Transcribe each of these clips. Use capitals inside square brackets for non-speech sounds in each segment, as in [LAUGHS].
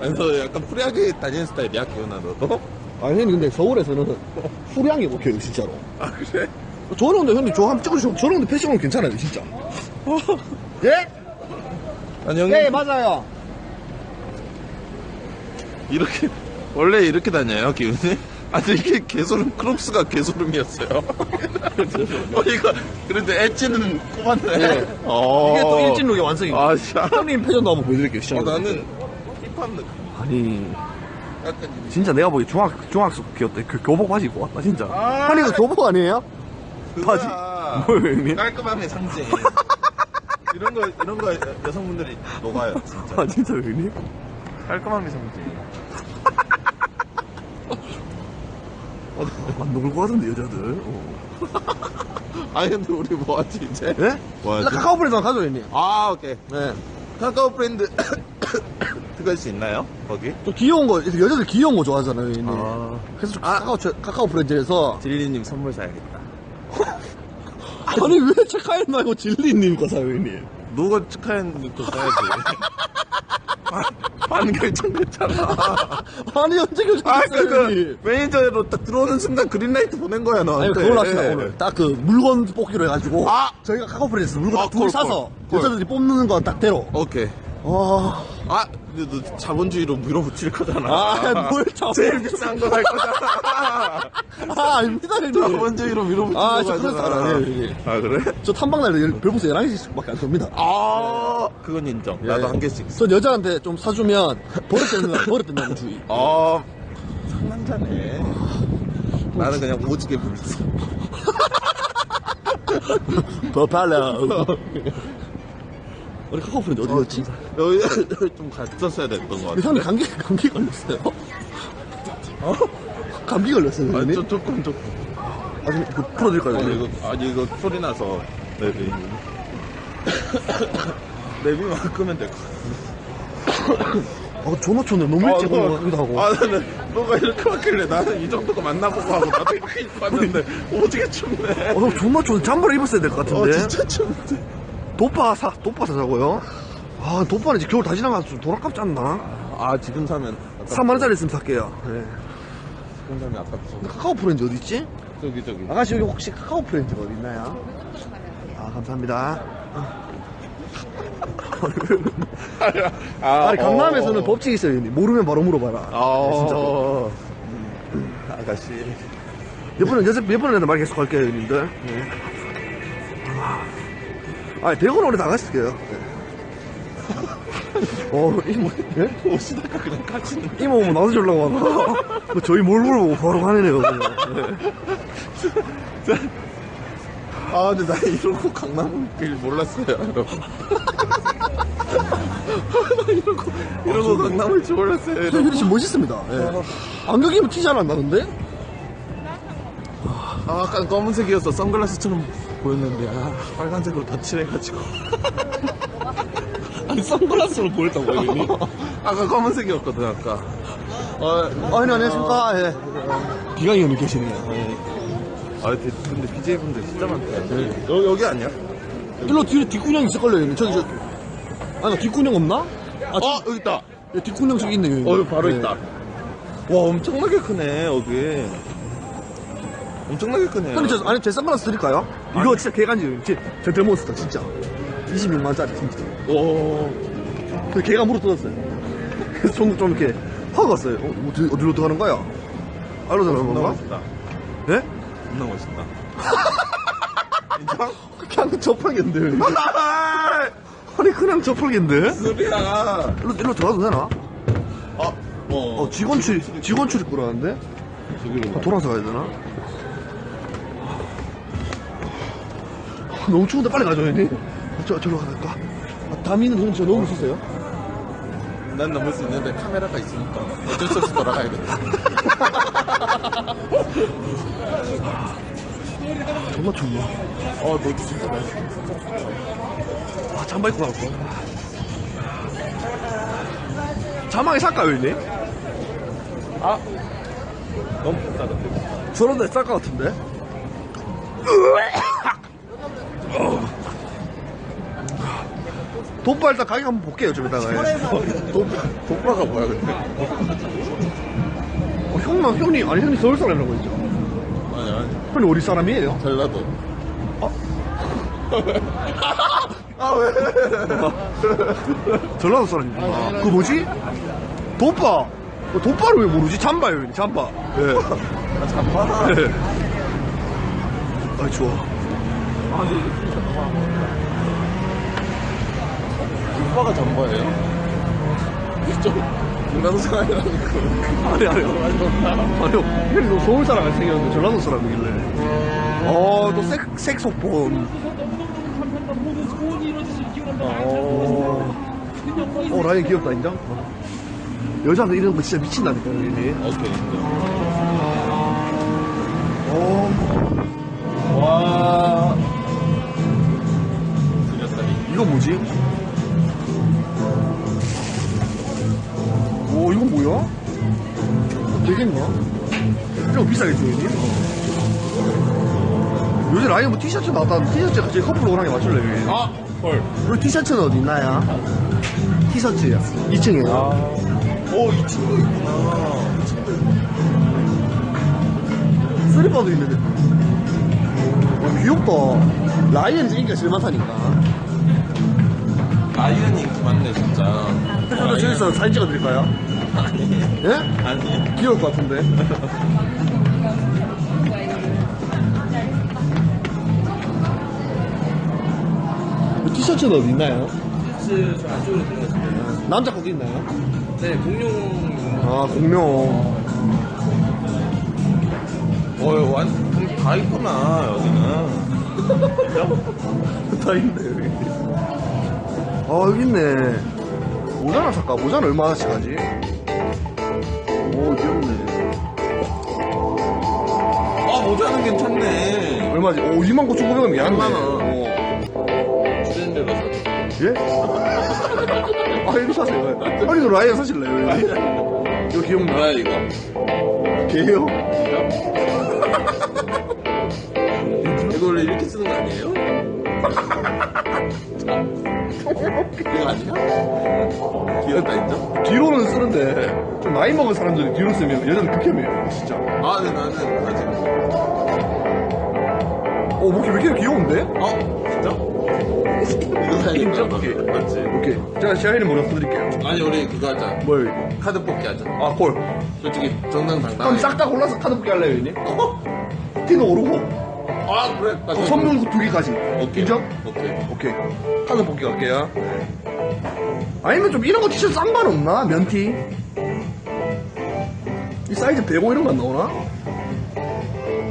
그래서 약간 프리하게 다니는 스타일이야 기훈아 너도? 아니 형님 근데 서울에서는 후량이 먹혀요 진짜로 아 그래? 저는 근데 형님 저 한번 찍어주시면 저는 근데 패션은 괜찮아요 진짜 예? 아니 형님 네 맞아요 이렇게 원래 이렇게 다녀요 기훈이? 아니 이게 개소름 크롭스가 개소름이었어요 [LAUGHS] 어 이거 그래도 엣지는 꼽았네 네. 어. 이게 또 일진룩의 완성입니다 아 진짜 형님 패션도 한번 보여드릴게요 어, 시청자 나는 힙합 느낌 아니 약간 진짜 내가 보기 중학 중학생이었대 그 교복 바지 입고 왔다 진짜 아. 아니 이거 교복 아니에요? 바지 그거야. 뭐예요 형님? 깔끔함의 상징 [LAUGHS] 이런 거 이런 거 여성분들이 녹아요 진짜 아 진짜 형님? 깔끔함의 상징 아, 놀고 하던데 여자들 어. [LAUGHS] 아니 근데 우리 뭐하지 이제? 예? 뭐하지? 카카오 브레드 가죠 형님 아 오케이 네. 카카오 브랜드 들어갈 [COUGHS] 수 있나요? 거기? 좀 귀여운 거 여자들 귀여운 거 좋아하잖아요 형님 아 그래서 좀 카카오 카카오 브랜드에서 딜리님 선물 사야겠다 [LAUGHS] 아니 왜 체카인 말고 진리님 거 사요 형님 누가 축하했는데 또 사야지 [LAUGHS] 반 결정됐잖아 [LAUGHS] 아니 언제 결정 아, 됐어요 그, 그, 매니저로 딱 들어오는 순간 그린라이트 보낸 거야, 너. 아니 그걸로 합시다 오늘 딱 그 물건 뽑기로 해가지고 아! 저희가 카카오 브랜드에서 물건 아, 콜, 사서 콜, 콜. 여자들이 뽑는 거 딱 대로 오케이. 와 아, 근데 너 자본주의로 밀어붙일 거잖아. 아, 뭘 자본- 제일 비싼 거 살 거잖아. 아, 아닙니다, 형님. 자본주의로 밀어붙일 아, 거잖아. 저 그런 사람 아니에요, 형님. 아, 그래? 저 탐방날 별풍선 11개씩밖에 안 쏩니다. 아, 그건 인정. 나도 예. 한 개씩. 전 여자한테 좀 사주면 버릇 된다, 버릇 된다는 주의. 아, 상남자네. 나는 그냥 오지게 불렀어. [LAUGHS] 더 팔로. [LAUGHS] 우리 카카오 프렌드 어디였지? 여기 좀 갔었어야 됐던 것 근데 같아. 형님 감기, 감기 걸렸어요? 어? 감기 걸렸어요, 아, 형님? 좀, 조금, 조금. 아, 좀그 풀어드릴까요, 아니, 형님? 이거, 아니, 이거 소리 나서. 내비. [COUGHS] 내비만 끄면 될 것 같아. 아, 전화 쳤네. 너무 일찍 아, 온것 너- 같기도 하고. 아, 나는 너가 이렇게 왔길래 나는 이 정도가 만나보고 하고 나도 이렇게 왔는데 오지게 춥네. 어, 형 존나 chu는데 잠바를 입었어야 될 것 어, 같은데. 진짜 춥네. 도파 사, 도파 사자고요? 아, 도파는 이제 겨울 다 지나가서 좀돈 아깝지 않나? 아, 지금 사면. 3만원짜리 있으면 살게요. 네. 지금 사면 아깝죠. 카카오 프렌즈 어디 있지? 저기, 저기. 아가씨 여기 혹시 카카오 프렌즈가 어디 있나요? 아 감사합니다. 아, 아니 강남에서는 어. 법칙이 있어요. 형님. 모르면 바로 물어봐라. 아, 네, 진짜. 음, 아가씨. 몇 번은 여섯 몇 번이나 말 계속 할게요, 형님들. 네. 아, 100원 원에 나가실게요. 네. 어, 이모, 예? 오시다가 그냥 가시는. 이모 오면 나눠주려고 하나? 뭐 저희 뭘 물어보고 바로 가네요, 그냥. 네. 아, 근데 나 이러고 강남길 몰랐어요, 여러분. 나 이러고, 이러고 강남을 줄 몰랐어요, 저 여러분. 씨 멋있습니다. 예. 안경이면 티잘안 나는데? 아, 아까 검은색이어서 선글라스처럼 보였는데, 아, 빨간색으로 덧칠해가지고. 아니, 선글라스로 보였다고, 형님. [LAUGHS] 아까 검은색이었거든, 아까. 어, 아, 형님, 안녕하십니까. 예. 기강이 형님 계시네요. 아, 근데, BJ분들 진짜 많다. 여, 여기 아니야? 일로 뒤에 뒷구녕 있을걸요, 형님. 저기, 저. 아니, 뒷구녕 없나? 아, 어, 여기 있다. 예, 뒷구녕 저기 있네요, 형님. 어, 여기 바로 예. 있다. 와, 엄청나게 크네, 여기. 엄청나게 크네. 형님, 저, 아니, 제 선글라스 드릴까요? 이거 진짜. 제, 제 데몬스터, 진짜. 26만짜리, 진짜. 오. 그 개가 무릎 뜯었어요. 그래서 좀, 좀 이렇게 확 왔어요. 어, 어디, 어디로 들어가는 거야? 알로 들어가는 존나 건가? 멋있다. 예? 존나 멋있다. 인정? [LAUGHS] 그냥 저팔계인데. [LAUGHS] 아니, 그냥 저팔계인데? 소리야. 일로, 일로 들어가도 되나? 어, 어. 어, 직원 출입, 직원 출입구라는데? 저기로 아, 돌아서 가야 되나? 너무 추운데 빨리 가죠, 형님. 아, 저, 저로 갈까? 아, 다미는 형님 저 너무 있었어요? 난 넘을 수 있는데 카메라가 있으니까 어쩔 수 없이 돌아가야겠다. [LAUGHS] 정말 춥네. 어, 너 진짜 날 아, 잠바 입고 거야. 자막에 살까요, 형님? 아, 너무 비싸던데. 저런 데 쌀 것 같은데? [LAUGHS] 돋바 일단 가격 한번 볼게요, 좀 이따가. 예. 독, 독바가 뭐야, 근데? 어, 형만, 형님, 아니, 형님 서울 사람이라고 했죠? 아니, 아니. 형님 어디 사람이에요? 전라도. [LAUGHS] 아, 왜? 전라도 사람입니다. 그 뭐지? 돋바. 어, 돋바를 왜 모르지? 잠바요, 형님, 잠바. 예. 아, 잠바? 예. 아, 좋아. 독바가 잠바예요? 좀, 중간사이라니까. 아니, 아니, 아니요. 형님 너 서울 사람 생겼는데 전라도 사람이길래. 어, 또 색, 색소폰. 어, 어, 라인 귀엽다, 인정? 어. 여자들 이런 거 진짜 미친다니까, 형님. 오케이. 어, 티셔츠 나왔다는데 티셔츠 갑자기 커플 오랑에 맞출래요, 형님? 아! 헐. 우리 티셔츠는 어디 있나요? 티셔츠요. 2층에요. 오, 이 친구 있구나. 슬리퍼도 있는데. 오, 귀엽다. 라이언이 인기가 제일 많다니까. 라이언이 많네, 진짜. 저도 저기서 사진 찍어드릴까요? 예? 아니. 귀여울 것 같은데. 티셔츠는 어디 있나요? 저 안쪽으로 들어갔어요. 남자 것도 있나요? 네, 공룡 아, 공룡. 어, 완, 다 있구나, 여기는. 다 있네, 여기. 아, 여기 있네. 모자나 살까? 모자는 얼마나씩 하지? 오, 귀엽네. 아, 모자는 괜찮네. 얼마지? 오, 2만 9,900원 미안해. 2만 원. 예? 아, 이거 사세요. 아니, 이거 라이언 사실래요? 이거? 뭐야, 이거? 개요? 이거 원래 이렇게 쓰는 거 아니에요? 이거 아니야? 귀엽다, 인정? 뒤로는 쓰는데, 좀 나이 먹은 사람들이 뒤로 쓰면 여자는 극혐이에요, 진짜. 아, 근데 나는 아직. 어, 목이 왜 이렇게 귀여운데? 어? 진짜? 인정? 맞지? 오케이. 제가 시아이를 뭐라 써드릴게요. 아니, 우리 그거 하자. 뭘? 카드 뽑기 하자. 아, 콜. 솔직히 그럼 정당당당하게. 싹 다 골라서 카드 뽑기 할래요, 형님? 어? 티도 오르고, 아, 그래. 나 어, 그거- 선물 두 개까지. 오케이. 인정? 오케이. 오케이. 카드 뽑기 갈게요. 아니면 좀 이런 거 티셔츠 싼 반 없나? 면티? 이 사이즈 105 이런 거 안 나오나?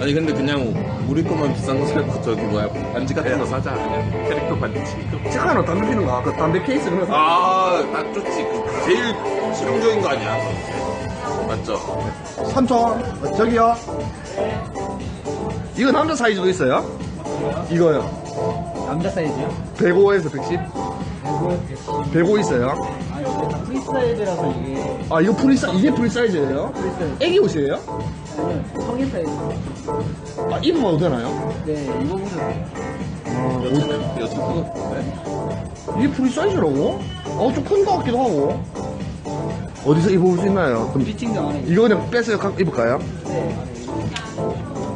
아니 근데 그냥 우리 것만 비싼 거 살고 저기 뭐야 반지 같은 거 사자 그냥 캐릭터 반지 체카노 담배 피는 거, 그 담배 케이스 그런 거. 사- 아딱 좋지 그 제일 실용적인 거 아니야 맞죠? 3천 저기요. 이거 남자 사이즈도 있어요? 이거요. 남자 사이즈요? 105에서 110? 105 있어요? 아, 이거 프리 사이즈라서 이게 아, 이거 프리 사, 이게 프리 사이즈예요? 프리 사이즈. 애기 옷이에요? 아니요, 성인 사이즈. 아, 입어봐도 되나요? 네, 입어보세요. 아, 여자 그거 같은데 이게 프리 사이즈라고? 어, 좀큰 것 같기도 하고. 어디서 입어볼 수 있나요? 그럼 피팅도 안에 이거 그냥 빼서 가- 입을까요? 네,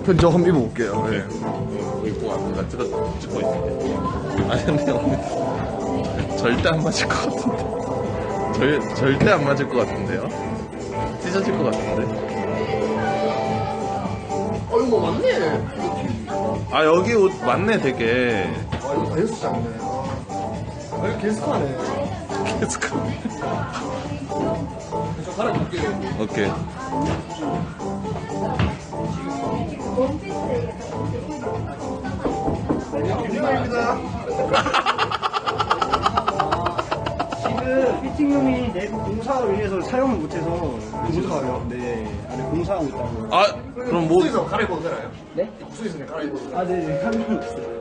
그럼 저 한번 입어볼게요. 네. 어, 이거 앞에가 찍어 찍고 있는데 아니 근데 오늘 절대 안 맞을 것 같은데 절 절대 안 맞을 것 같은데요 찢어질 것 같은데 어, 이거 뭐 맞네. 아 여기 옷 맞네 되게 아, 이거 다이어트 장이네. 아, 이거 게스트하네. 계속 저 갈아입을게요. 오케이 감사합니다. [LAUGHS] 피팅룸이 내부 공사를 위해서 사용을 못해서 공사요? 네, 안에 공사하고 있다고. 아 그럼 뭐 숙소에서 갈아입어도 되나요? 네? 숙소에서 그냥 갈아입어도 되나요? 아, 네, 네, 상관없어요.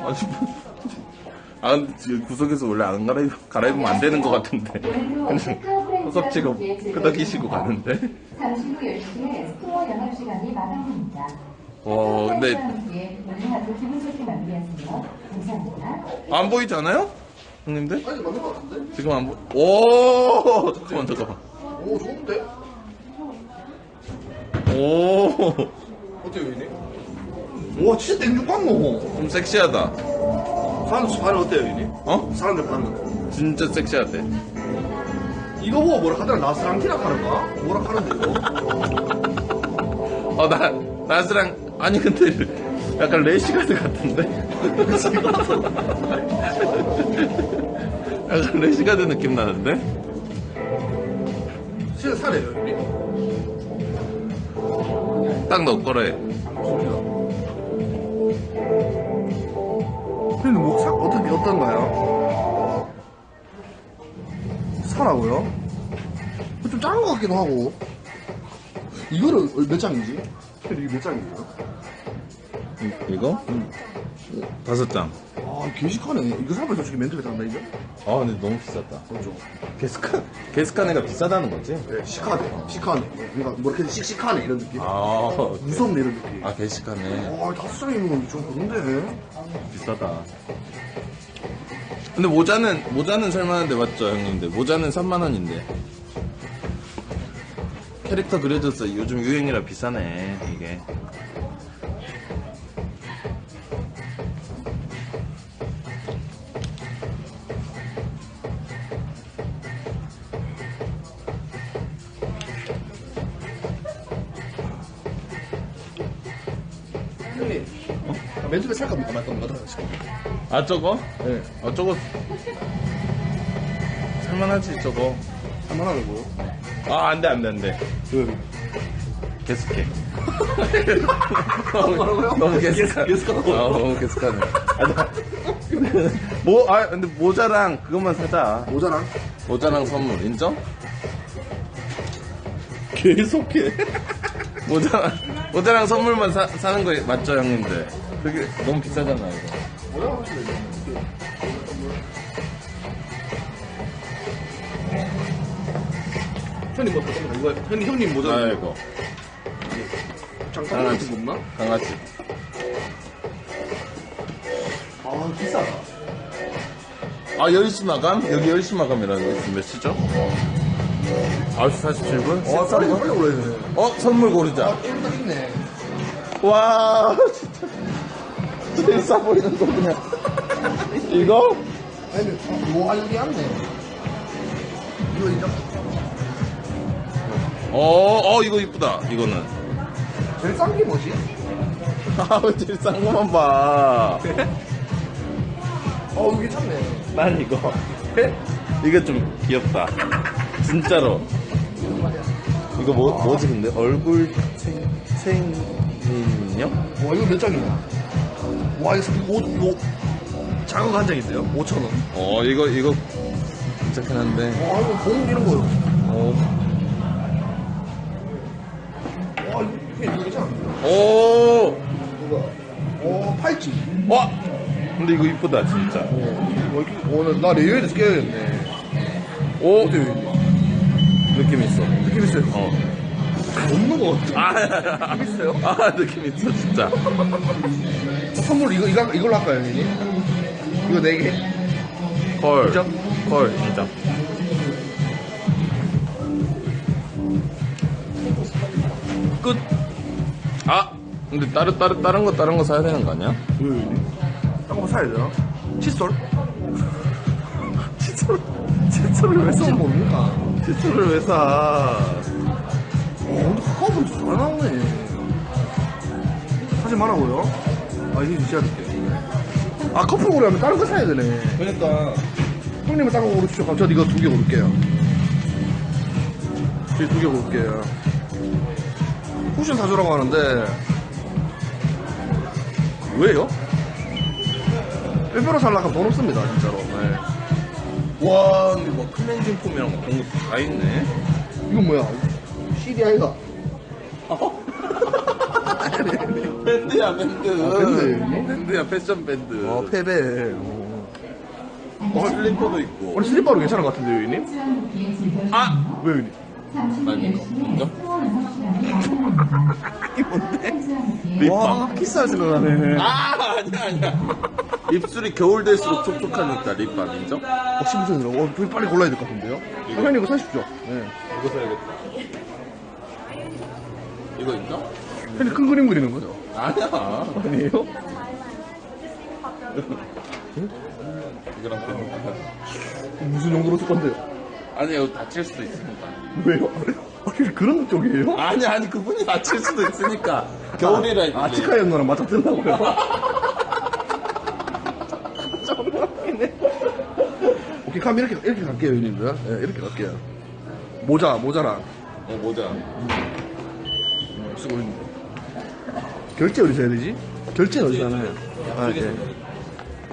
아니 뭐. 아 구석에서 원래 안 갈아입, 갈아입으면 안 되는 것 같은데 [LAUGHS] 그냥 허겁지겁 끄덕이시고 가는데 잠시 후 10시에 스토어 영업 시간이 마감됩니다. 와 근데 함께 오늘 하루 기분 좋게 마무리하세요. 감사합니다. 안 보이지 않아요? 형님들? 아니 맞는 것 같은데? 지금 안 보, 오! 잠깐만, 잠깐만. 오 좋은데? 오! 어때요 여기네? 와 진짜 땡중 광고 좀 섹시하다. 사람들 반응 어때요 여기네? 어? 사람들 반응 진짜 섹시하대. 이거 보고 뭐라 하더라 나스랑키라 하는가? 뭐라 하는데 이거? 어, 나, 나스랑, 아니, 근데, 약간 레시 가드 같은데? [LAUGHS] [LAUGHS] 약간 레시가드 느낌 나는데? 진짜 사네요 여기 딱너 거래. 근데 뭐 사, 어떻게 어떤가요? 사라고요? 좀 작은 것 같기도 하고 이거를 몇 장이지? 이게 몇 장이에요? 이거? 다섯 장. 아 게시카네 이거 사면 솔직히 멘트를 단다 이거? 아, 근데 너무 비쌌다. 그렇죠 게스카, 게스카네가 비싸다는 거지? 네 시카네 시카네 그러니까 뭐 이렇게 씩씩하네 이런 느낌 아, 무섭네 이런 느낌 아, 게시카네. 와 다섯 장이면 좀 그런데 비싸다. 근데 모자는, 모자는 살만한데 맞죠, 형님들? 모자는 3만 원인데. 캐릭터 그려졌어. 요즘 유행이라 비싸네, 이게. 아, 저거? 네 아, 저거. 살만하지, 저거. 할만하다고요? 아, 안 돼, 안 돼, 안 돼. 왜? 게스케. 뭐라고요? 너무 게스카. 게스카라고. 아, 너무 게스카네. 아, 나. [LAUGHS] 뭐, 아, 근데 모자랑 그것만 사자. 모자랑 모자랑 선물, 인정? 계속해. 모자랑, 모자랑 선물만 사, 사는 거 맞죠, 형님들? 그게 너무 비싸잖아, 이거. 뭐라고 하시면 돼요? 형님 뭐거 이거 형님 형님 모자 아, 이거. 장판 같은 거 없나? 강아지. 아 비싸다. 아, 10시 마감? 여기 10시 마감이라는 거 지금 몇 시죠? 9시 47분? 아 빨리 빨리 올라야 되네. 어, 선물 고르자. 아 게임 딱 있네. 와, 진짜. 제일 싸 보이는 거 그냥. 이거? 아니 뭐 알리 않네. 이거 인정. 어, 어, 이거 이쁘다, 이거는. 제일 싼 게 뭐지? [LAUGHS] 아, 왜 제일 싼 거만 봐. 어 이게 참네. 난 이거. 이게 좀 귀엽다. 진짜로. 이거 뭐, 뭐지, 근데? 얼굴 생, 생인형? 와 이거 몇 장이야? 와 이거 오 이거 작은 거한 장인데요? 5천 원. 어, 이거, 이거 괜찮긴 한데. 와 이거 봉 이런 거. 어. 와 이거 이거 괜찮아. 오! 이거. 어 팔찌. 와! 근데 이거 이쁘다, 진짜. 어, 이렇게, 오늘 나 레이어에서 깨야겠네. 오! 느낌 있어. 느낌 있어요. 어. 없는 거 같아. 아, 있어요? 아, 느낌 있어, 진짜. 선물 이거, 이거, 이걸로 할까요, 형님? 이거 4개? 헐. 인정? 헐, 인정. 끝. 아, 근데 다른, 다른, 다른 거, 다른 거 사야 되는 거 아니야? 왜, 형님? 딴거 사야 되나? 칫솔? [LAUGHS] 칫솔? 칫솔을 왜 써? 뭡니까? 칫솔을 왜 사? 어, 보니까 잘 나오네. 하지 말라고요? 아, 이게 진짜 할게. 아, 커플 고르면 다른 거 사야 되네. 그러니까. 형님은 다른 거 고르시죠. 그럼 저 이거 두 개 고를게요. 두개 고를게요. 쿠션 사주라고 하는데, 왜요? 일부러 살라고 돈 없습니다, 진짜로. 네. 와, 근데 뭐 클렌징 폼이랑 뭐 그런 거다 있네. 이건 뭐야? CD 아이가? [LAUGHS] 밴드야, 밴드. 아, 밴드. 밴드야, 패션 밴드. 어, 패배. 어, 슬리퍼도 있고. 오늘 슬리퍼로 괜찮은 것 같은데요, 형님? 아! 왜, 이거. 인정? 이 뭔데? 와, 키스할 생각나네. 아, 아니야, 아니야. 입술이 겨울 될수록 촉촉하니까 립밤 인정? 어, 15,000원이라고? 어, 좀 빨리 골라야 될 것 같은데요? 형님 이거 사십시오. 네. 이거 사야겠다. 이거 인정? 형님 큰 그림 그리는 거죠? 아니야. 아니에요? 이거랑 비슷하다. 무슨 용도로 쓸 건데요? 아니, 이거 다칠 수도 있으니까. 왜요? 아니, 그런 쪽이에요? 아니, 아니, 그분이 다칠 수도 있으니까. 겨울이라 아, 했지. 치카 형너랑 맞춰 쓰려고요? 오케이, 그럼 이렇게, 이렇게 갈게요, 형님들. 네, 이렇게 갈게요. 모자, 모자랑. 어, 모자. 쓰고 있는데. 결제 어디서 해야 되지? 결제는 어디서 하나요? 아, 네.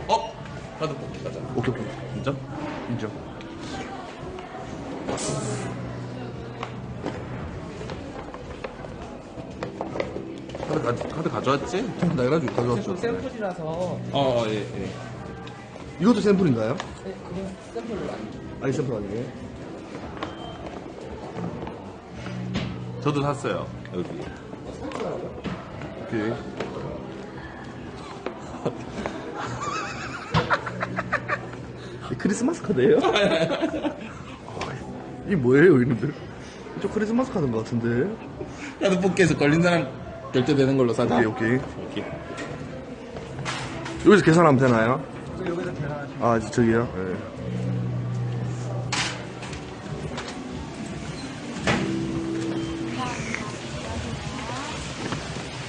어? 카드 뽑기 가자. 오케이, 오케이. 인정? 인정. 카드, 가, 카드 가져왔지? 나 해가지고 가져왔죠. 샘플이라서 어, 어, 예, 예. 이것도 샘플인가요? 네, 그건 샘플로 아니에요. 아니, 샘플 아니에요? 저도 샀어요. 여기. 오케이. 이 크리스마스 카드예요? 아, 이 뭐예요, 이놈들? 저 크리스마스 카드인 것 같은데. 카드 뽑기에서 걸린 사람 결제되는 걸로 사자. 오케이, 오케이. 오케이. 여기서 계산하면 되나요? 여기서 계산하시면 아, 저기요? 네.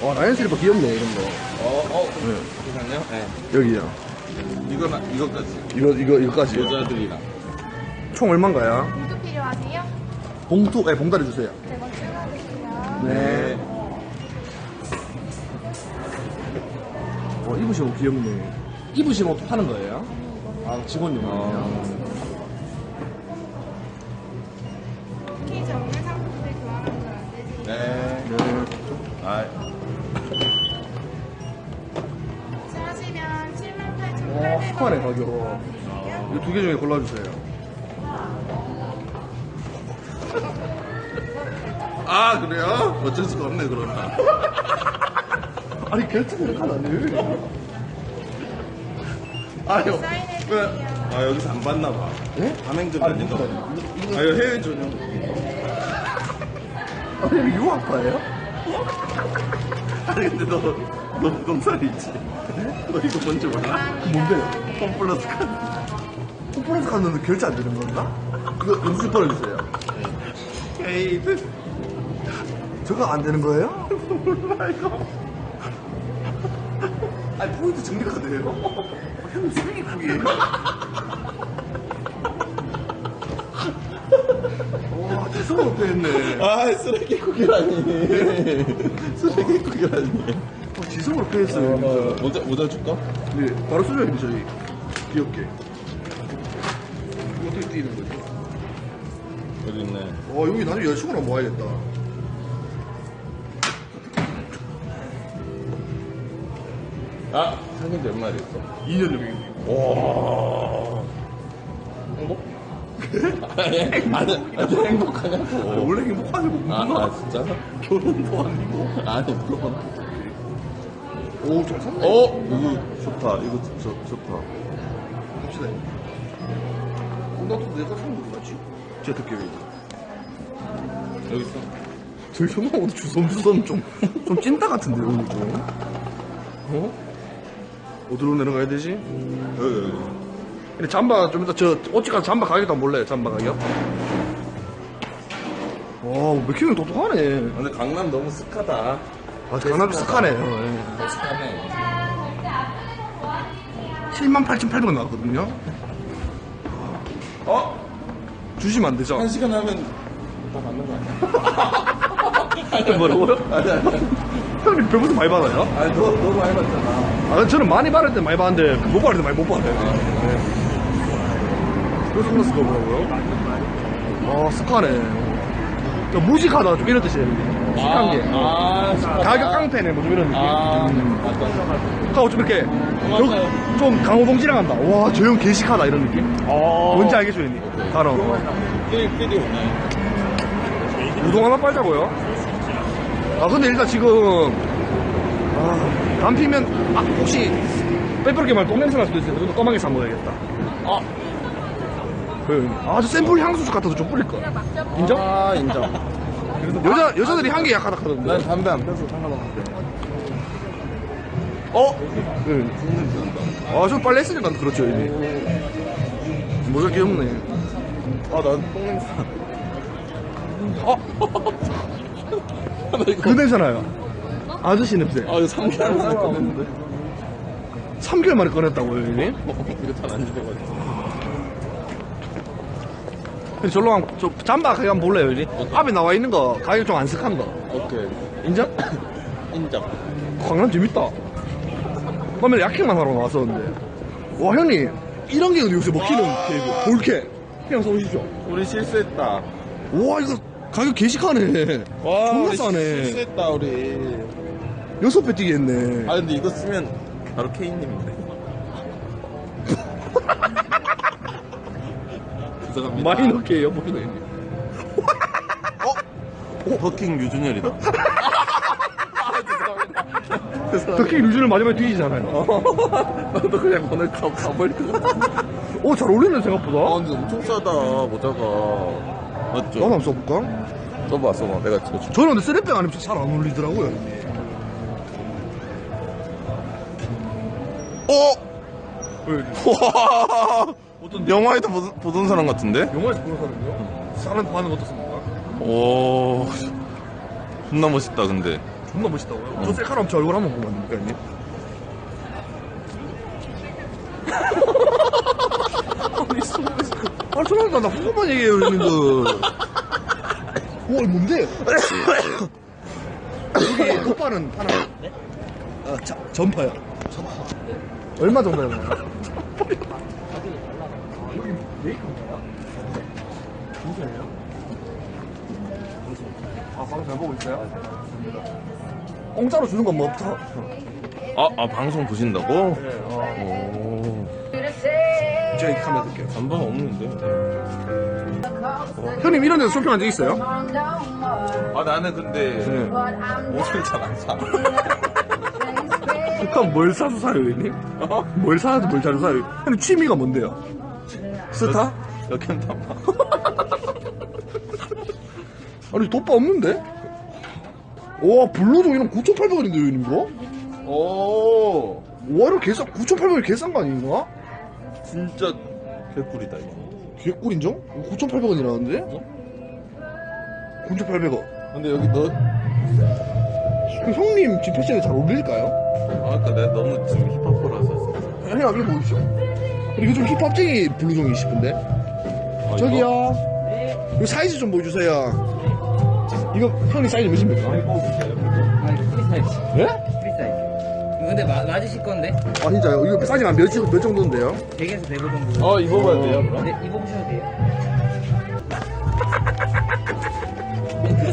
와, 라이언 슬리퍼 귀엽네, 이런 거. 어, 어, 계산요? 네. 여기요. 이거 나, 이거까지. 이거, 이거, 이거까지요. 여자들이랑. 총 얼마인가요? 봉투 필요하세요? 봉투, 네, 봉다리 주세요. 네, 번 추가드릴게요. 네. 어, 입으신 옷 귀엽네. 입으신 옷 파는 거예요? 아, 직원용이요. 78,800원. 와, 습하네, 가격. 이두개 중에 골라주세요. [LAUGHS] 아, 그래요? 어쩔 수가 없네, 그러나. [LAUGHS] 아니, 이렇게 아니에요? 아유. 아, 여기서 안 봤나봐. 예? 가맹점 아니, 다닌다. 이거, 아, 이거 해외 전용. [LAUGHS] 아니, 이거 유학파예요? 아니, 근데 너, 너 부동산 있지? 너 이거 뭔지 몰라? 뭔데요? 홈플러스 카드. 홈플러스 갔는데 결제 안 되는 건가? 그거 영수증 벌어주세요. 에이드. 저거 안 되는 거예요? 몰라, 이거. 아니, 포인트 정리카드예요? 형님 쓰레기국이에요? [LAUGHS] 와, 대성을 없게 했네. 아, 쓰레기국이라니. 쓰레기국이라니. 어, 지성을 없게 했어요, 진짜. 모자, 모자 줄까? 네, 바로 써줘야겠네, 저희. 귀엽게. 이거 어떻게 뛰는 거지? 여기 있네. 와, 여기 나중에 여자친구랑 모아야겠다. 아, 사귄 지 얼마나 됐어? 2년 전에. 와. 행복? 아니, 아니, 아니, 행복하냐고. 원래 행복하지 뭐. 아, 아, 진짜? 결혼도 아니고. 아니, 물어봐. 오, 잘 샀네. 어? 이거 좋다. 이거 좋, 좋다. 어, 나도 내가 산거 같지? 제가 듣기에. 여기 있어. 저희 형님 오늘 주섬주섬 좀, 좀 찐따 같은데, 오늘 좀. 어? 어디로 내려가야 되지? 여기, 여기. 근데 잠바 좀 이따 저 가서 잠바 가격도 몰래 잠바 가격? 와 맥히는 똑똑하네 근데 강남 너무 습하다. 아 강남 스카네요 예. 습하네. 78,800원 나왔거든요 어? 주시면 안 되죠? 한 시간 하면 다 받는 거 아니야? [LAUGHS] 뭐라고요? 아니, 아니. 형님 별부터 많이 받아요? 아니, 너, 너무 많이 받잖아. 아 저는 많이 받을 때 많이 받는데 못 받을 때 많이 못 받아요 네. 그래서 플러스 거더라고요 아저 무식하다 좀 이런 뜻이에요 식한 게 아, 습하다. 가격 깡패네 뭐 좀 이런 느낌 아, 음. 맞다. 하고 좀 이렇게 맞아요. 좀, 좀 강호동지랑 한다. 와, 저 형 개식하다 이런 느낌. 뭔지 알겠죠, 형님? 단어. 끼리, 끼리 오네. 우동 하나 빨자고요. 아, 근데 일단 지금 아, 단피면 아, 혹시 빼빼롭게 말 똥 냄새 날 수도 있어요. 그래도 검하게 사 먹어야겠다. 아, 그, 아, 저 샘플 향수 같아도 좀 뿌릴까? 인정? 아 인정. 여자, 여자들이 향기 약하다 하던데. 난 담배 안 펴서 상관없는데. 어? 네. 아, 저 빨리 했으니까 그렇죠, 이미. 모자 귀엽네. 아 난 똥냄새. 어? 나 이거 그 냄새나요. 아저씨 냄새. 아 이거 3개월 만에 꺼냈는데. 3개월 만에 꺼냈다고요, 이미? 이거 잘안 집어가지고. 절로 한, 저, 잠바 가격 한번 볼래요, 이미? 앞에 나와 있는 거, 가격 좀 안쓱한 거. 오케이. 인정? 인정. 광남 재밌다. 그러면 약행만 하러 나왔었는데. 와, 형님. 이런 게 요새 먹히는 케이크. 볼케. 그냥 써보십시오. 우리 실수했다. 와, 이거 가격 개식하네. 존나 우리 싸네. 실수했다 우리. 여섯 배 뛰겠네. 아 근데 이거 쓰면 바로 K님인데. [LAUGHS] 죄송합니다. 마이너 보이네. 형님. 어? 버킹 유준열이다. [LAUGHS] 특히 류준을 마지막에 뒤지잖아요. 나도 그냥 오늘 가, 가버릴 것 같아. 오, 잘 어울리네, 아 생각보다. 근데 엄청 싸다 모자가. 맞죠? 나도 한번 써볼까? 써봐 써봐 내가 지금 줄- 저는 근데 쓰레병 아니면 잘 안 어울리더라고요. 어? 와 어떤 영화에도 보던, 보던 사람 같은데? 영화에서 보는 사람이요? 사람 반응 어떻습니까? 오 존나 멋있다 근데 존나 멋있다고요? 저 셀카람 저 얼굴 한번 보면 안 됩니까, 형님? [LAUGHS] 아, 죄송합니다. 나 후보만 얘기해요, 형님들. 와, 뭔데? 여기 오빠는 하나. 네? 아, 자, 전파요. 전파. 얼마 정도 되나요? 진짜예요? 아, 방금 잘 보고 있어요? 공짜로 주는 건뭐 없죠? 아, 아 방송 보신다고? 네, 어. 오 제가 이 카메라 들게요. 반반 없는데 형님 이런 데서 쇼핑한 적 있어요? 아 나는 근데 네. 옷을 잘 안 사. [LAUGHS] 그럼 뭘 사서 사요, 형님? 어? 뭘 사서 뭘 사서 사요? 형님 취미가 뭔데요? 스타? 여캔tam파 [LAUGHS] 아니, 돋바 없는데? 와, 블루종 이런 9,800원인데, 형님, 이거? 오 와, 이거 개싼, 9,800원이 개싼 거 아닌가? 진짜 개꿀이다 이거 개꿀 인정? 9,800원이라는데? 9,800원. 근데 여기 너 형님 지금 패션에 잘 어울릴까요? 아, 아까 내가 너무 지금 힙합퍼라서 형님, 이거 보십시오. 이거 좀 힙합쟁이 블루종이 싶은데? 아, 저기요. 이거 사이즈 좀 보여주세요. 이거 형님 사이즈 몇입니까? 프리사이즈. 예? 프리사이즈. 이거 근데 마- 맞으실 건데? 아 진짜요? 이거 사이즈가 몇, 정- 몇 정도인데요? 100에서 105 정도. 어 입어봐야 돼요 그럼? 네, 입어보셔도 돼요.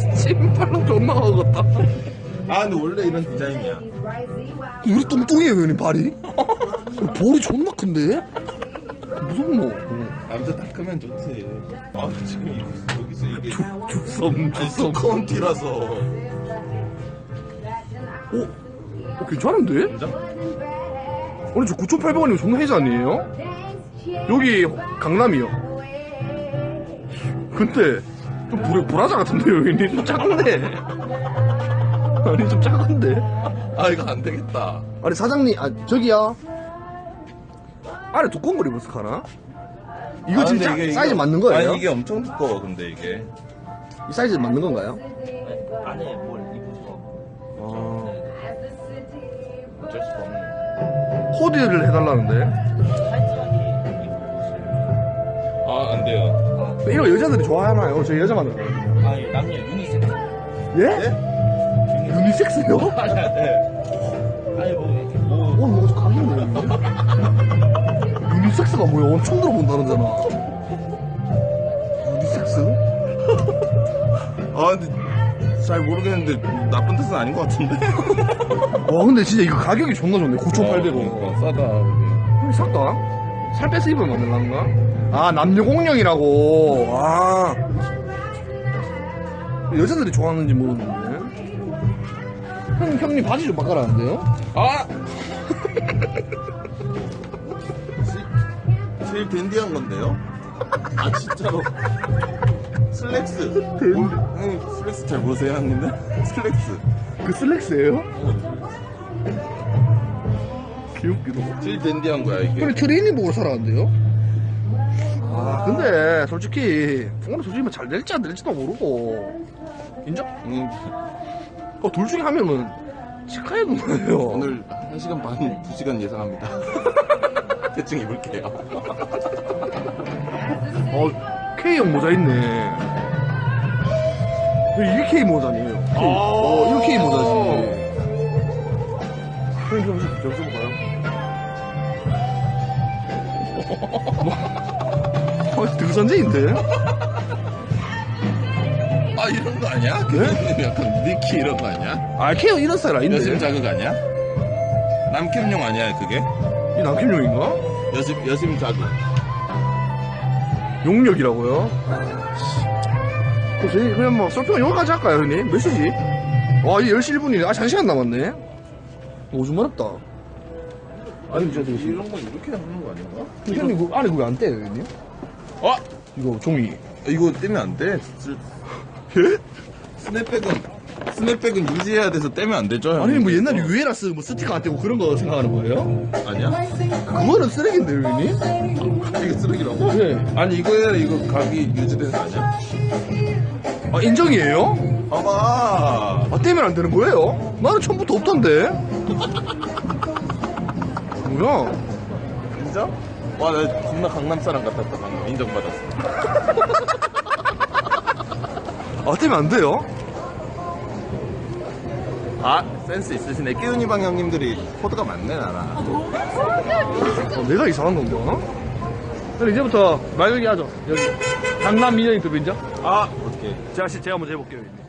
[LAUGHS] 신발로 존나 먹었다. 아 근데 원래 이런 디자인이야 우리 뚱뚱해요 형님 발이. [LAUGHS] 볼이 존나 큰데? 뭐? 남자 다 크면 좋지 아 지금 이- 여기서 이게 죽섬 아니 두꺼운 티라서 오, 어, 괜찮은데? 아니 저 9,800원이면 존나 해지 아니에요? 여기 강남이요. 근데 좀 불, 불화자 같은데요 형님? 좀 작은데? [LAUGHS] 아니 좀 작은데? 아 이거 안 되겠다 아니 사장님 아 저기요 안에 두꺼운 걸 입었을 카나? 이거 아, 진짜 이게- 사이즈 이거- 맞는 거예요? 아니 이게 엄청 두꺼워 근데 이게 이 사이즈 맞는 건가요? 안에 뭘 입으셔. 아, 어쩔 수가 없네 코디를 해달라는데 아안 돼요 이거 여자들이 좋아하나요? 저 여자만 알거든요 아니, 남녀 유니섹스. 예? 유니섹스요? 네. [LAUGHS] 아니, 뭐, 이렇게 뭐. 어, 이거 유니 섹스가 뭐야? 엄청 들어본다는잖아 유니섹스? 아 근데 잘 모르겠는데 나쁜 뜻은 아닌 것 같은데 [LAUGHS] 와 근데 진짜 이거 가격이 존나 좋네 9,800원 어, 싸다 여기. 형이 살까? 살 빼서 입으면 안 될란가? 아, 남녀 공룡이라고. 아. 여자들이 좋아하는지 모르는데. 형, 형님 바지 좀 바꿔라는데요? 아! 제일 댄디한 건데요? 아 진짜로 슬랙스 응 슬랙스 잘 모르세요 형님들? 슬랙스 그 슬랙스예요? 귀엽기도. 제일 댄디한 거야 이게 근데 트레이닝복으로 살아간대요? 아, 근데 솔직히 오늘 솔직히 뭐잘 될지 안 될지도 모르고 인정? 응, 어, 둘 중에 한 명은 치카야 누나예요. 오늘 1시간 반 2시간 예상합니다 [LAUGHS] 대충 입을게요 [LAUGHS] 어, K형 모자 있네. 이게 K 모자네요. K. 어, 이거 K 모자지. 형님 좀, 좀, 좀 써볼까요? 뭐, 어, 등산제인데? 아 이런 거 아니야? 그 [LAUGHS] 약간 니키 이런 거 아니야? 아, K형 이런 스타일 아닌데? 여심 자극 아니야? 남캠용 아니야 그게? 이 남캠용인가? 여심, 여심 자극 용력이라고요? 저희 그냥 뭐 서핑은 여기까지 할까요 형님? 몇 시지? 와 이제 10시 1분이네 아 1시간 남았네 오줌 마렵다 아니 저 이런 건 이렇게 하는 거 아닌가? 형님 그 안에 그거 안 떼요 형님? 어? 이거 종이 이거 떼면 안 돼. 스- 예? 스냅백은 스냅백은 유지해야 돼서 떼면 안 되죠. 아니? 뭐 옛날에 유에라스 뭐 스티커 안 떼고 그런 거 생각하는 거예요? 아니야? 그거는 쓰레기인데요 형님? 이게 쓰레기라고? 네 아니 이거야 이거 각이 유지된 거 아니야? 아 인정이에요? 봐봐. 아 떼면 안 되는 거예요? 나는 처음부터 없던데 뭐야 인정? 와, 나 존나 강남 사람 같았다 방금 인정받았어. 아 떼면 안 돼요? 아 센스 있으시네. 끼우니 방 형님들이 코드가 많네 나라. 어, 내가 이상한 건가? 그럼 이제부터 말 걸기 하죠. 여기 강남 민영 인터뷰 인정? 아 어떻게? 제가, 시- 제가 먼저 해볼게요. 형님.